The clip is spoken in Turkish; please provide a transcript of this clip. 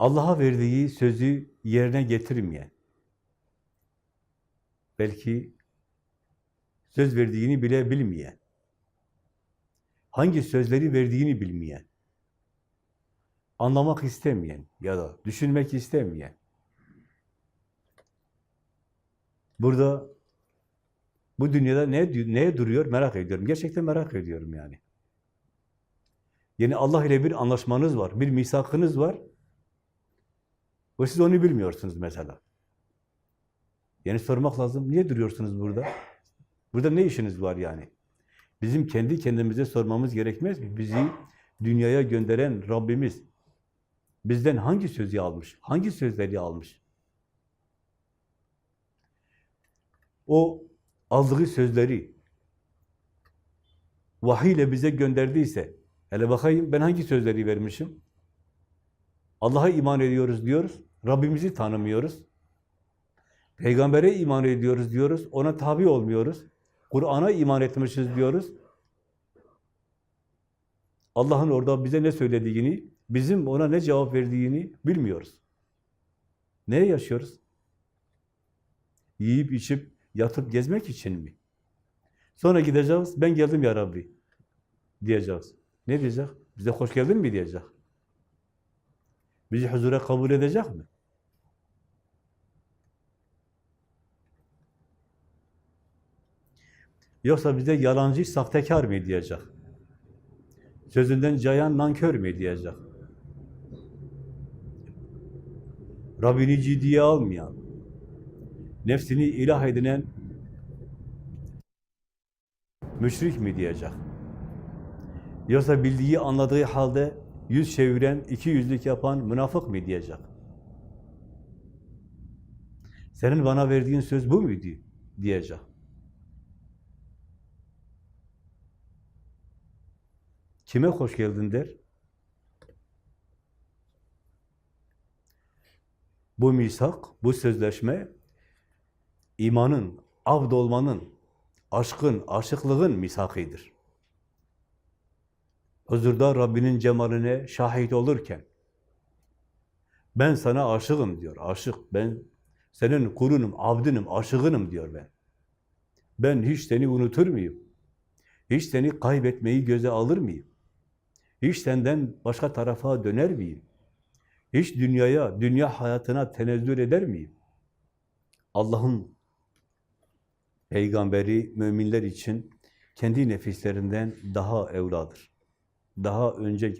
Allah'a verdiği sözü yerine getirmeyen, belki söz verdiğini bile bilmeyen, hangi sözleri verdiğini bilmeyen, anlamak istemeyen ya da düşünmek istemeyen, burada bu dünyada ne neye duruyor merak ediyorum. Gerçekten merak ediyorum yani. Yani Allah ile bir anlaşmanız var, bir misakınız var. Ve siz onu bilmiyorsunuz mesela. Yani sormak lazım, niye duruyorsunuz burada? Burada ne işiniz var yani? Bizim kendi kendimize sormamız gerekmez mi? Bizi dünyaya gönderen Rabbimiz bizden hangi sözü almış? Hangi sözleri almış? O aldığı sözleri vahiy ile bize gönderdiyse, hele bakayım ben hangi sözleri vermişim? Allah'a iman ediyoruz diyoruz, Rabbimizi tanımıyoruz. Peygambere iman ediyoruz diyoruz, ona tabi olmuyoruz. Kur'an'a iman etmişiz diyoruz. Allah'ın orada bize ne söylediğini, bizim ona ne cevap verdiğini bilmiyoruz. Neye yaşıyoruz? Yiyip içip yatıp gezmek için mi? Sonra gideceğiz, ben geldim ya Rabbi diyeceğiz. Ne diyecek? Bize hoş geldin mi diyecek. Bizi huzura kabul edecek mi? Yoksa bize yalancı, sahtekar mı diyecek? Sözünden cayan, nankör mü diyecek? Rabbini ciddiye almayan, nefsini ilah edinen müşrik mi diyecek? Yoksa bildiği, anladığı halde yüz çeviren, iki yüzlük yapan münafık mı diyecek? Senin bana verdiğin söz bu muydu? diyecek. Kime hoş geldin der? Bu misak, bu sözleşme imanın, abd olmanın, aşkın, aşıklığın misakidir. Huzurda Rabbinin cemaline şahit olurken ben sana aşığım diyor. Aşık. Ben senin kulunum, abdinim, aşığınım diyor ben. Ben hiç seni unutur muyum? Hiç seni kaybetmeyi göze alır mıyım? Hiç senden başka tarafa döner miyim? Hiç dünyaya, dünya hayatına tenezzül eder miyim? Allah'ın peygamberi müminler için kendi nefislerinden daha evladır. Daha önce gel.